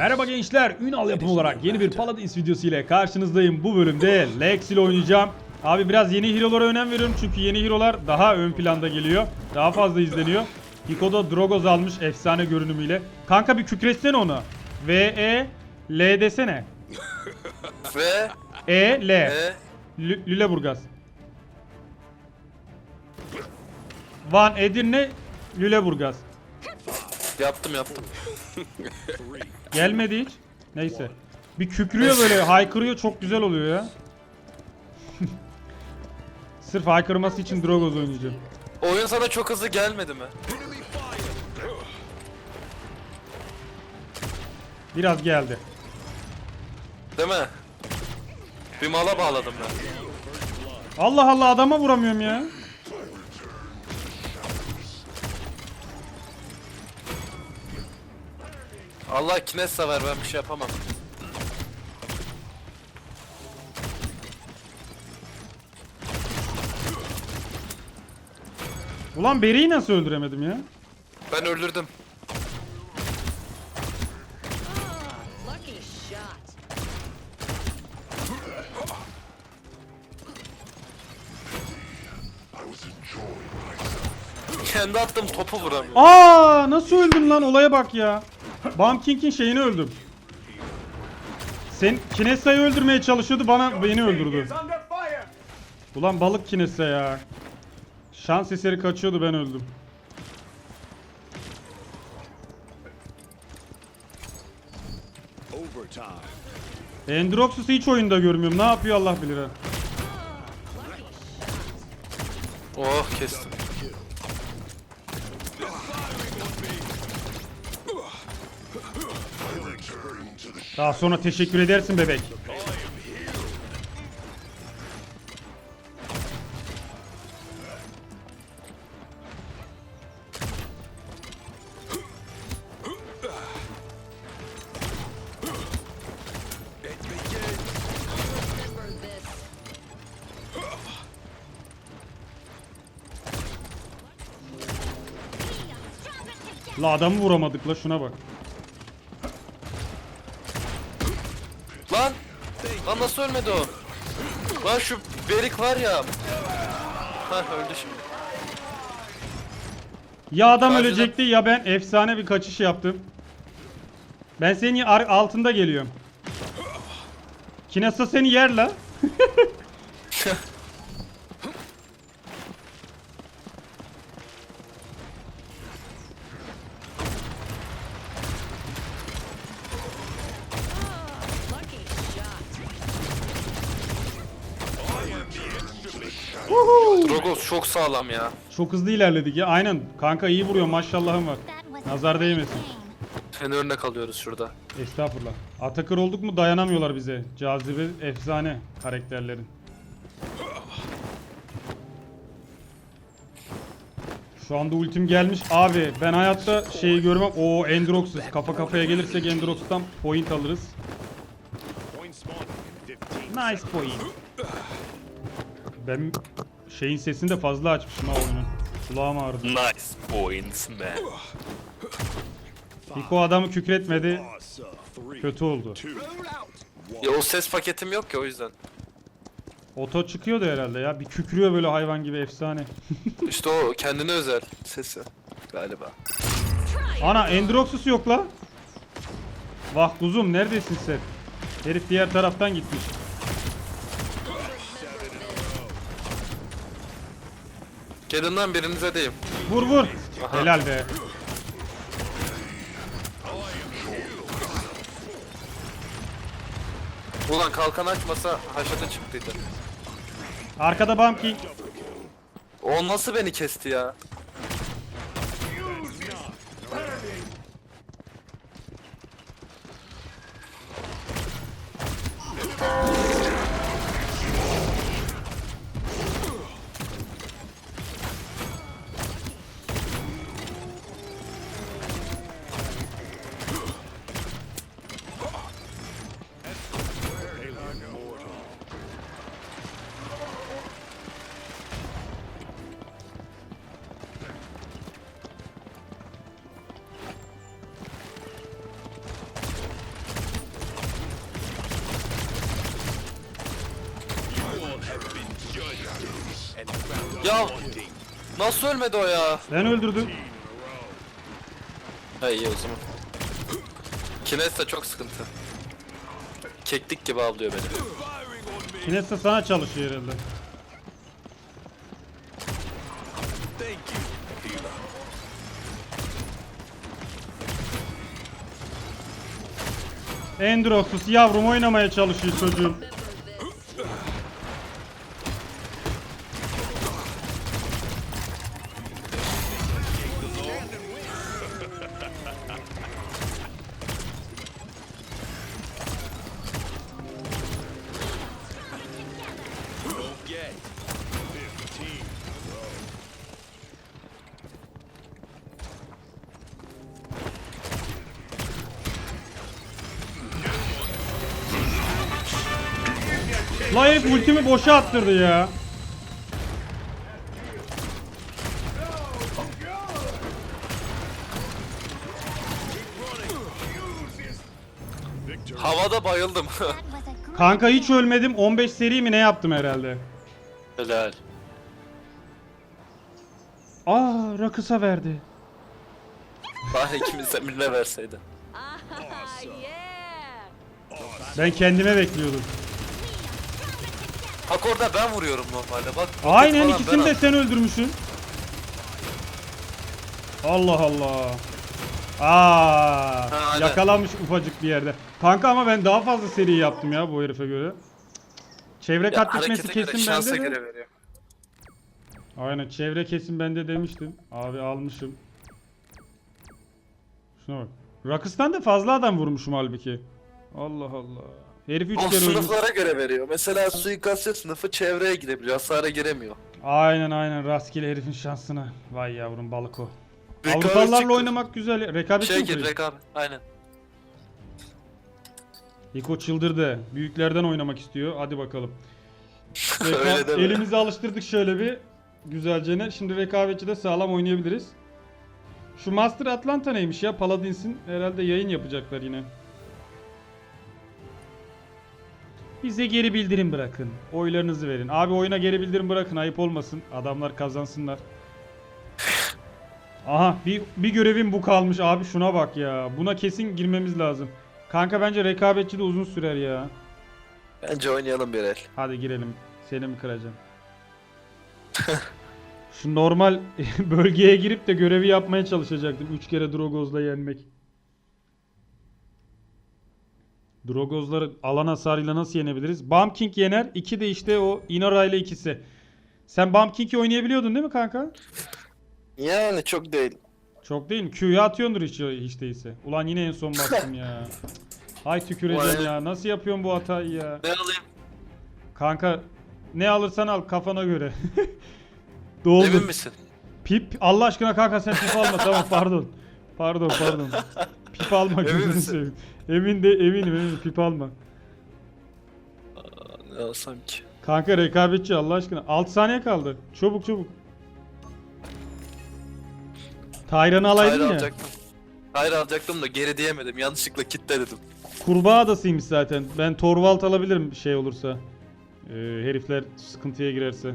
Merhaba gençler, Ünal yapım olarak yeni bir Paladins videosu ile karşınızdayım. Bu bölümde Lex ile oynayacağım. Abi biraz yeni hero'lara önem veriyorum çünkü yeni hero'lar daha ön planda geliyor. Daha fazla izleniyor. Hiko'da Drogoz almış efsane görünümüyle. Kanka bir kükresene onu. V, E, L desene. Ve E, L. e, Lü- Lüleburgaz. Van, Edirne, Lüleburgaz. yaptım yaptım. Gelmedi hiç. Neyse. Bir kükrüyor böyle, haykırıyor çok güzel oluyor ya. Sırf haykırması için Drogoz oynayacağım. Oyun sana çok hızlı gelmedi mi? Biraz geldi. Değil mi? Bir mala bağladım ben. Allah Allah adama vuramıyorum ya. Allah kines sever ben bir şey yapamam. Ulan Beri'yi nasıl öldüremedim ya? Ben öldürdüm. Kendi attığım topu vuramıyor. Aa nasıl öldüm lan olaya bak ya. Bam King'in şeyini öldüm. Sen Kinesa'yı öldürmeye çalışıyordu bana beni öldürdü. Ulan balık Kinesa ya. Şans eseri kaçıyordu ben öldüm. Endroxus'u hiç oyunda görmüyorum. Ne yapıyor Allah bilir ha. Oh kestim. Daha sonra teşekkür edersin bebek. La adamı vuramadık la şuna bak. Lan! Lan nasıl ölmedi o? Lan şu Berik var ya. Hah öldü şimdi. Ya adam Karşıda- ölecekti ya ben efsane bir kaçış yaptım. Ben senin ar- altında geliyorum. Kinesa seni yer la. Drogos çok sağlam ya. Çok hızlı ilerledik ya. Aynen. Kanka iyi vuruyor maşallahım var. Nazar değmesin. Seni örnek alıyoruz şurada. Estağfurullah. Atakır olduk mu dayanamıyorlar bize. Cazibe efsane karakterlerin. Şu anda ultim gelmiş. Abi ben hayatta şeyi görmem. O Endrox'uz. Kafa kafaya gelirsek Endrox'tan point alırız. Nice point. Ben şeyin sesini de fazla açmışım ha oyunun. Kulağım ağrıdı. Nice points man. Hiko adamı kükretmedi. Kötü oldu. Ya o ses paketim yok ya o yüzden. Oto çıkıyordu herhalde ya. Bir kükrüyor böyle hayvan gibi efsane. İşte o kendine özel sesi galiba. Ana Endroxus yok la. Vah kuzum neredesin sen? Herif diğer taraftan gitmiş. Gelin lan birinize deyim. Vur vur. Aha. Helal be. Ulan kalkan açmasa haşata çıktıydı. Arkada Bumpking. O nasıl beni kesti ya? Ya nasıl ölmedi o ya? Ben öldürdüm. Ha iyi o zaman. Kines de çok sıkıntı. Keklik gibi avlıyor beni. Kines de sana çalışıyor herhalde. Endroxus yavrum oynamaya çalışıyor çocuğum. La herif ultimi boşa attırdı ya. Havada bayıldım. Kanka hiç ölmedim. 15 seri mi ne yaptım herhalde? Helal. Aa rakısa verdi. Bari ikimiz de birine verseydi. Ah. Ben kendime bekliyordum. Bak orada ben vuruyorum normalde bak. Aynen falan ikisini ben de sen öldürmüşsün. Allah Allah. Aa, aynen. yakalanmış ufacık bir yerde. Kanka ama ben daha fazla seri yaptım ya bu herife göre. Çevre Ya kat bitmesi harekete göre, kesin şansa bende de. göre veriyor. Aynen çevre kesin bende demiştim. Abi almışım. Şuna bak. Rakıstan da fazla adam vurmuşum halbuki. Allah Allah. Herif 3 O kere ölmüş. sınıflara göre veriyor. Mesela suikastçı sınıfı çevreye gidebiliyor. Hasara giremiyor. Aynen aynen rastgele herifin şansına. Vay yavrum balık o. Rekabetçi Avrupalılarla oynamak güzel. Rekabetçi Şey gir rekabet. Aynen. Niko çıldırdı. Büyüklerden oynamak istiyor. Hadi bakalım. Öyle Reka- deme. elimizi alıştırdık şöyle bir güzelce. Şimdi rekabetçi de sağlam oynayabiliriz. Şu Master Atlanta neymiş ya? Paladins'in herhalde yayın yapacaklar yine. Bize geri bildirim bırakın. Oylarınızı verin. Abi oyuna geri bildirim bırakın. Ayıp olmasın. Adamlar kazansınlar. Aha bir, bir görevim bu kalmış abi şuna bak ya. Buna kesin girmemiz lazım. Kanka bence rekabetçi de uzun sürer ya. Bence oynayalım bir el. Hadi girelim. Seni mi kıracağım? Şu normal bölgeye girip de görevi yapmaya çalışacaktım. 3 kere Drogoz'la yenmek. Drogoz'ları alan hasarıyla nasıl yenebiliriz? King yener. 2 de işte o Inara ile ikisi. Sen King'i oynayabiliyordun değil mi kanka? Yani çok değil. Çok değil mi? Q'ya atıyordur hiç, hiç değilse. Ulan yine en son baktım ya. Ay tüküreceğim ya. Nasıl yapıyorsun bu hatayı ya? Ne alayım? Kanka ne alırsan al kafana göre. Doldur. Emin misin? Pip Allah aşkına kanka sen pip alma tamam pardon. Pardon pardon. Pip alma Emin gözünü misin? seveyim. Emin de eminim eminim pip alma. Aa, Ne alsam ki? Kanka rekabetçi Allah aşkına. 6 saniye kaldı. Çabuk çabuk. Tayran'ı alaydın Hayır ya. alacaktım. Hayır alacaktım da geri diyemedim. Yanlışlıkla kitle dedim. Kurbağa adasıymış zaten. Ben Torvald alabilirim bir şey olursa. Ee, herifler sıkıntıya girerse.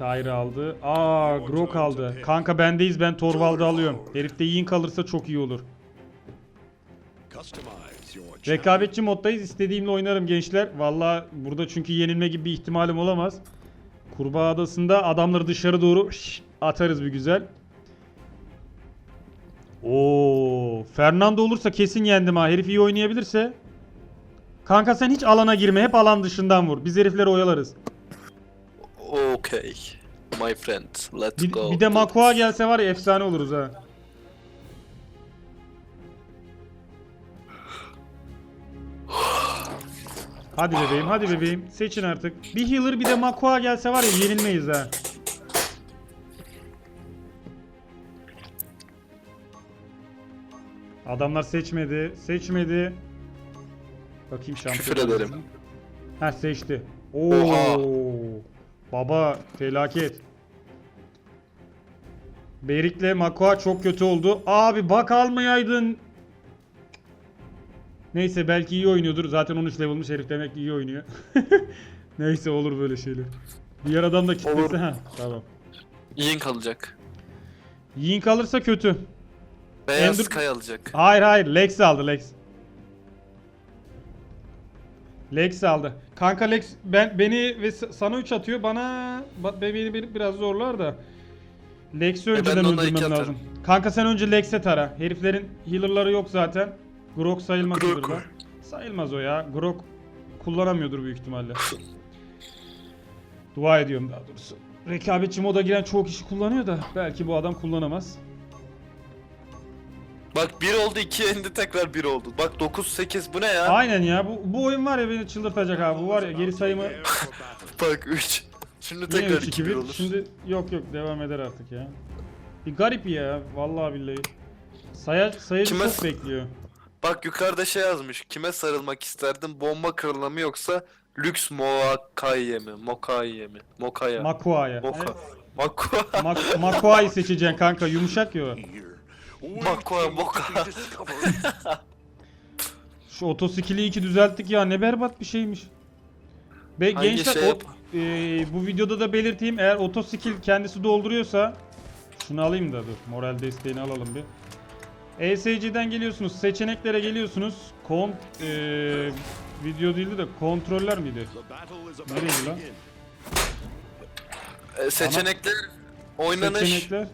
Tahir'i aldı. Aa Grok aldı. Kanka bendeyiz ben Torvald'ı alıyorum. Herifte yiyin kalırsa çok iyi olur. Rekabetçi moddayız. İstediğimle oynarım gençler. Valla burada çünkü yenilme gibi bir ihtimalim olamaz. Kurbağa adasında adamları dışarı doğru atarız bir güzel. Oo, Fernando olursa kesin yendim ha. Herif iyi oynayabilirse. Kanka sen hiç alana girme. Hep alan dışından vur. Biz herifleri oyalarız. Okay. My friend. Let's Bir, go. bir de Makua gelse var ya efsane oluruz ha. Hadi bebeğim, hadi bebeğim. Seçin artık. Bir healer bir de Makua gelse var ya yenilmeyiz ha. Adamlar seçmedi. Seçmedi. Bakayım şampiyon. Küfür ederim. Ha seçti. Oo. Oha. Baba felaket. Berik'le Makua çok kötü oldu. Abi bak almayaydın. Neyse belki iyi oynuyordur. Zaten 13 level'mış herif demek ki iyi oynuyor. Neyse olur böyle şeyler. Diğer adam da kitlesi Olur. ha. Tamam. Yin kalacak. Yiyin kalırsa kötü. Beyaz Ender- Sky alacak. Hayır hayır Lex aldı Lex. Lex aldı. Kanka Lex ben beni ve sana 3 atıyor. Bana ba- beni, beni biraz zorlar da. Lex'i önceden E, ona iki öldürmem lazım. Kanka sen önce Lex'e tara. Heriflerin healer'ları yok zaten. Grok sayılmaz Grok. healer'da. Sayılmaz o ya. Grok kullanamıyordur büyük ihtimalle. Dua ediyorum daha doğrusu. Rekabetçi moda giren çoğu kişi kullanıyor da belki bu adam kullanamaz. Bak 1 oldu 2 indi tekrar 1 oldu. Bak 9 8 bu ne ya? Aynen ya bu, bu oyun var ya beni çıldırtacak abi. Bu var ya geri sayımı Bak 3. Şimdi yine tekrar 3 2 2 1 1. olur. Şimdi yok yok devam eder artık ya. Bir garip ya vallahi billahi. Saya, sayıcı Kime- çok bekliyor. Bak yukarıda şey yazmış. Kime sarılmak isterdin? Bomba kralına mı yoksa lüks Moakaiye mi? Mokaiye mi? Mokaya. Makua'ya. Moka. Makua. Mak Makua'yı seçeceksin kanka yumuşak ya o. Makua Moka. Şu otoskill'i iki düzelttik ya ne berbat bir şeymiş. Ve Hangi gençler şey o- yap- e, bu videoda da belirteyim eğer otoskill kendisi dolduruyorsa şunu alayım da dur moral desteğini alalım bir. ESC'den geliyorsunuz seçeneklere geliyorsunuz kon e, video değildi de kontroller miydi? Nereydi lan? E, Seçenekler oynanış. Seçenekler.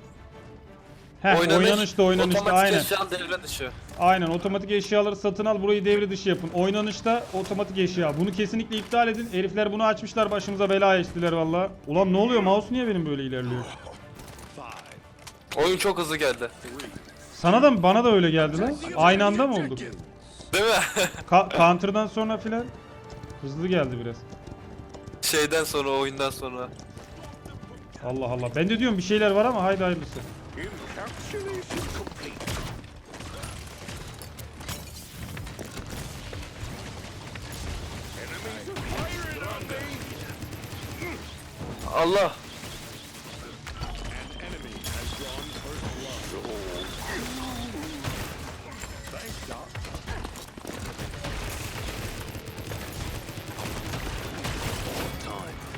Heh, Oynanış, oynanışta oynanışta otomatik aynen. eşya devre dışı. Aynen otomatik eşyaları satın al burayı devre dışı yapın. Oynanışta otomatik eşya. Bunu kesinlikle iptal edin. Herifler bunu açmışlar başımıza bela açtılar valla. Ulan ne oluyor mouse niye benim böyle ilerliyor? Oyun çok hızlı geldi. Sana da mı bana da öyle geldi lan. Aynı anda mı olduk? Değil mi? Ka- counter'dan sonra filan hızlı geldi biraz. Şeyden sonra oyundan sonra. Allah Allah. Ben de diyorum bir şeyler var ama haydi hayırlısı. Allah.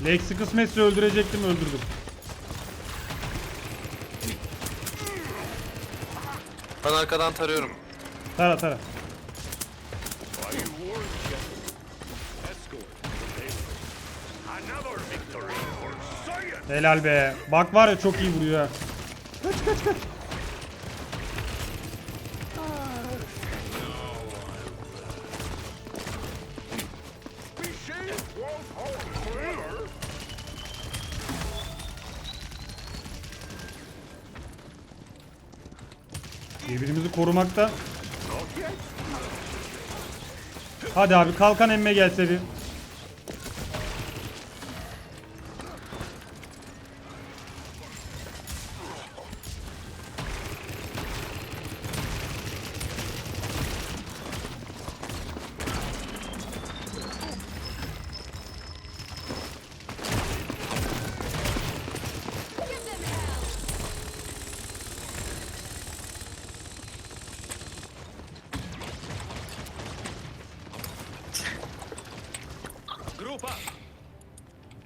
Lex'i kısmetse öldürecektim öldürdüm. Ben arkadan tarıyorum. Tara tara. Helal be. Bak var ya çok iyi vuruyor ha. Kaç kaç kaç. Birbirimizi korumakta. Hadi abi kalkan emme gelse bir.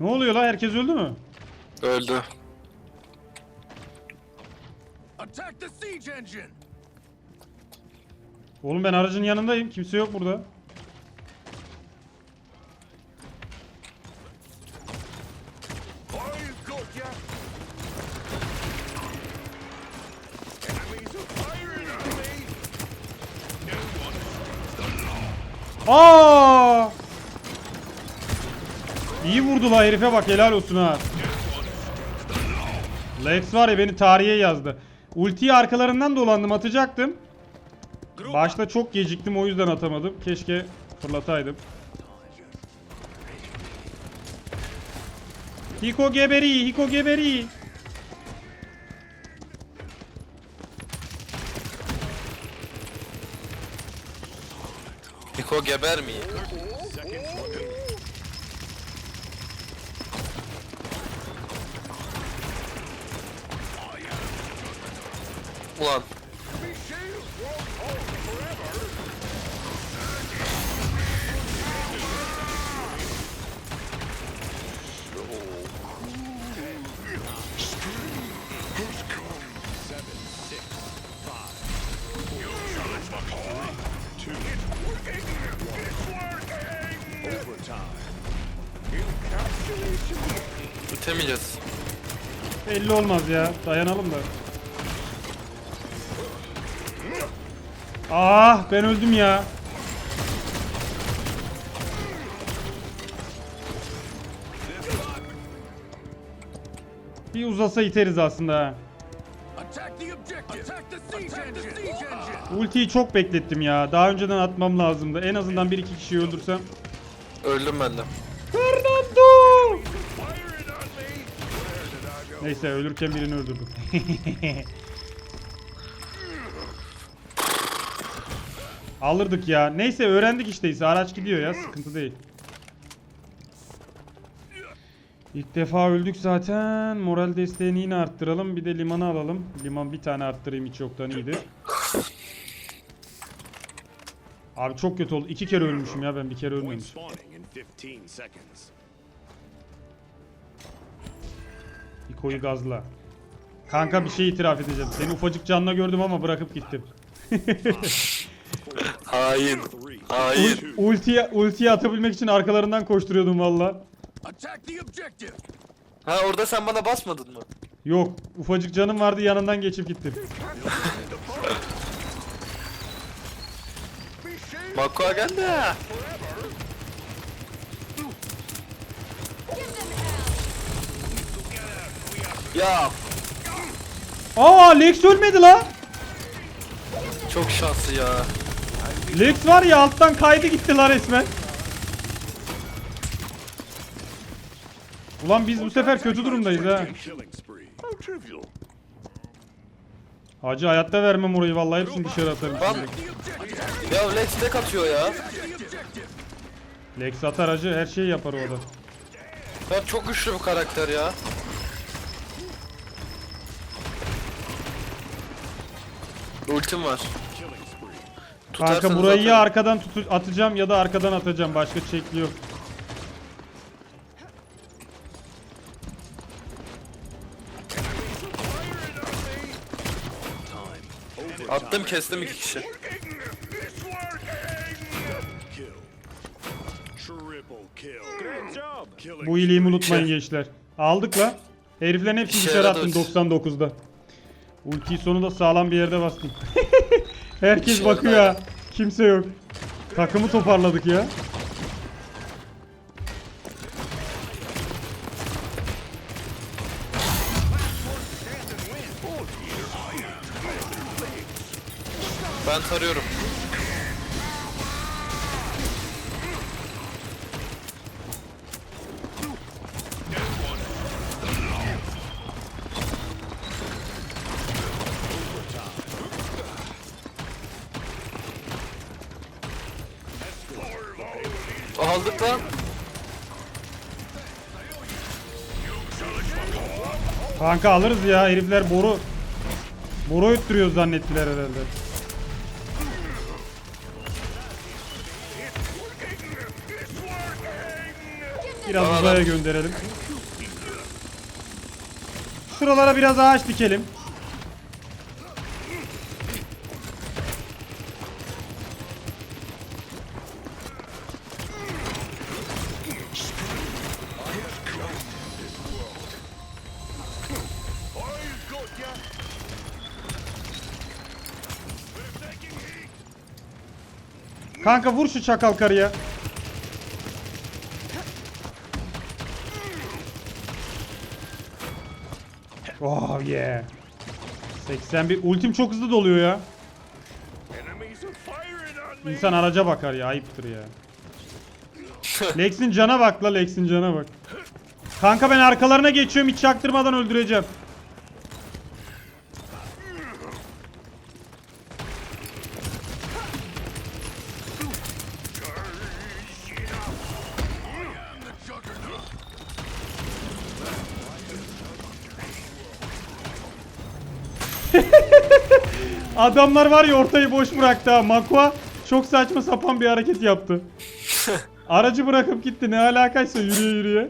Ne oluyor la herkes öldü mü? Öldü. Attack the siege engine! Oğlum ben aracın yanındayım. Kimse yok burada. I've got ya! Enemies are firing at me! No one Aa! İyi vurdu la herife bak helal olsun ha. Lex var ya beni tarihe yazdı. Ultiyi arkalarından dolandım atacaktım. Başta çok geciktim o yüzden atamadım. Keşke fırlataydım. Hiko geberi, Hiko geberi. Niko geber mi? Ulan. Bitemeyeceğiz. 50 olmaz ya. Dayanalım da. Ah ben öldüm ya. Bir uzasa iteriz aslında. Ultiyi çok beklettim ya. Daha önceden atmam lazımdı. En azından bir iki kişiyi öldürsem. Öldüm ben de. Fernando! Neyse ölürken birini öldürdüm. Alırdık ya. Neyse öğrendik işte ise araç gidiyor ya sıkıntı değil. İlk defa öldük zaten. Moral desteğini yine arttıralım. Bir de limanı alalım. Liman bir tane arttırayım hiç yoktan iyidir. Abi çok kötü oldu. İki kere ölmüşüm ya ben bir kere ölmemişim. spawning in 15 seconds. İko'yu gazla. Kanka bir şey itiraf edeceğim. Seni ufacık canla gördüm ama bırakıp gittim. Hain. Hain. Ultiye, ultiye atabilmek için arkalarından koşturuyordum valla. Ha orada sen bana basmadın mı? Yok ufacık canım vardı yanından geçip gittim. Makua geldi. Ya Aa Lex ölmedi la. çok şanslı ya. Lex var ya alttan kaydı gitti la resmen. Ulan biz bu sefer kötü durumdayız ha. Hacı hayatta vermem orayı vallahi hepsini dışarı atarım ya Lex tek atıyor ya. Lex atar hacı her şeyi yapar o adam. Ya çok güçlü bir karakter ya. Ultim var. Spree. Kanka Tutarsanız burayı ya atarım. arkadan tutu- atacağım ya da arkadan atacağım. Başka şekli yok. Attım kestim iki kişi. It's working. Kill. Triple kill. Good job. Killing Bu iyiliğimi unutmayın gençler. Aldık la. Heriflerin hepsini İşe dışarı yaradı attım ulti. 99'da. Ultiyi sonunda sağlam bir yerde bastım. Herkes İşe bakıyor ha. Kimse yok. Takımı toparladık ya. Ben tarıyorum. Aldık lan. Kanka alırız ya. Herifler boru boru öttürüyor zannettiler herhalde. Biraz Tamam. uzaya gönderelim. Şuralara biraz ağaç dikelim. Kanka vur şu çakal karıya. Oh yeah. 81 ultim çok hızlı doluyor ya. İnsan araca bakar ya ayıptır ya. Lex'in cana bak la Lex'in cana bak. Kanka ben arkalarına geçiyorum hiç çaktırmadan öldüreceğim. Adamlar var ya ortayı boş bıraktı ha. Makwa çok saçma sapan bir hareket yaptı. Aracı bırakıp gitti. Ne alakaysa yürüye yürüye.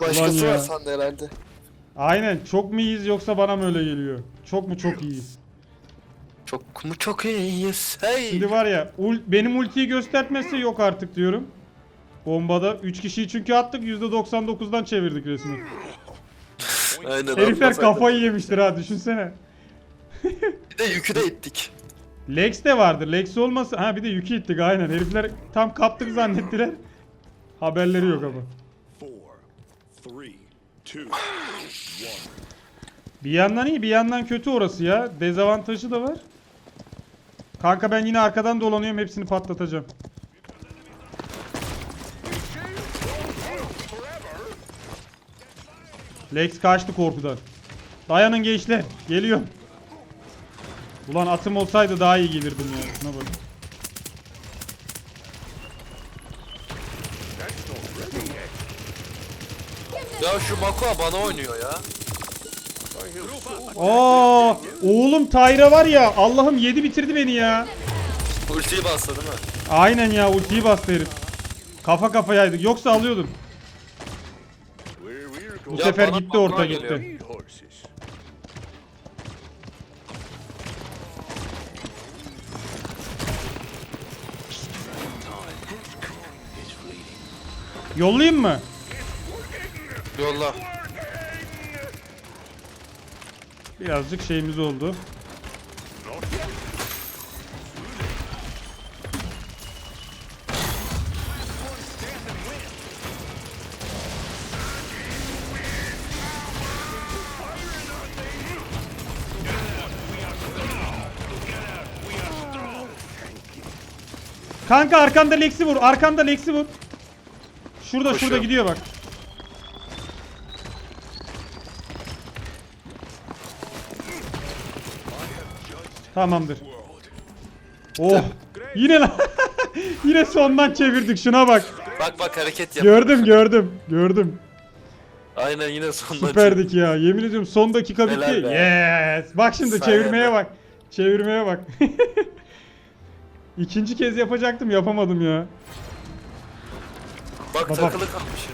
Başkası var sende herhalde. Aynen. Çok mu iyiyiz yoksa bana mı öyle geliyor? Çok mu çok iyiyiz? Çok mu çok iyiyiz. Hey. Şimdi var ya ul- benim ultiyi göstermezse yok artık diyorum. Bombada 3 kişiyi çünkü attık %99'dan çevirdik resmi. Aynen. Herifler kafayı yemiştir ha düşünsene. Bir de yükü de ittik. Lex de vardır. Lex olmasa ha bir de yükü ittik aynen. Herifler tam kaptık zannettiler. Haberleri yok ama. Bir yandan iyi bir yandan kötü orası ya. Dezavantajı da var. Kanka ben yine arkadan dolanıyorum hepsini patlatacağım. Lex kaçtı korkudan. Dayanın gençler. Geliyorum. Ulan atım olsaydı daha iyi gelirdim ya. Şuna bak. Ya şu Makua bana oynuyor ya. Aa, oğlum Tayra var ya. Allah'ım yedi bitirdi beni ya. Ultiyi bastı değil mi? Aynen ya ultiyi bastı herif. Kafa kafayaydık. Yoksa alıyordum. Bu Ya sefer bana gitti orta geliyor. gitti. Yollayayım mı? Yolla. Birazcık şeyimiz oldu. Kanka arkanda Lex'i vur. Arkanda Lex'i vur. Şurada şurada Koşuyorum. gidiyor bak. Tamamdır. Oh. Yine lan. Yine sondan çevirdik şuna bak. Bak bak hareket yap. Gördüm gördüm. Gördüm. Aynen yine sonunda. Süperdik ya. Yemin ediyorum son dakika bitti. Helal be. Yes. Bak şimdi Sayende. çevirmeye bak. Çevirmeye bak. İkinci kez yapacaktım yapamadım ya. Bak Bak, takılı kalmış.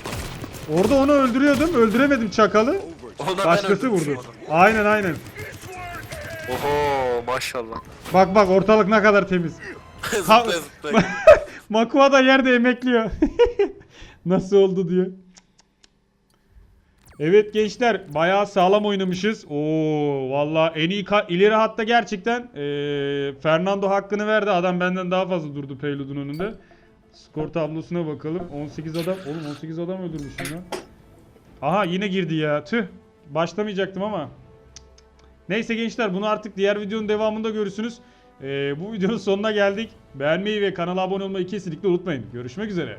Orada onu öldürüyordum. Öldüremedim çakalı. Ona ben Başkası öldürmüşüm vurdu. onu. Aynen aynen. Oho maşallah. Bak bak ortalık ne kadar temiz. zıplaya zıplaya. Makua da yerde emekliyor. Nasıl oldu diyor. Evet gençler bayağı sağlam oynamışız. Oo valla en iyi ileri hatta gerçekten eee, Fernando hakkını verdi. Adam benden daha fazla durdu Prelude'un önünde. Skor tablosuna bakalım. 18 adam. Oğlum 18 adam öldürmüşüm ya. Aha yine girdi ya. Tüh. Başlamayacaktım ama. Neyse gençler bunu artık diğer videonun devamında görürsünüz. Ee, bu videonun sonuna geldik. Beğenmeyi ve kanala abone olmayı kesinlikle unutmayın. Görüşmek üzere.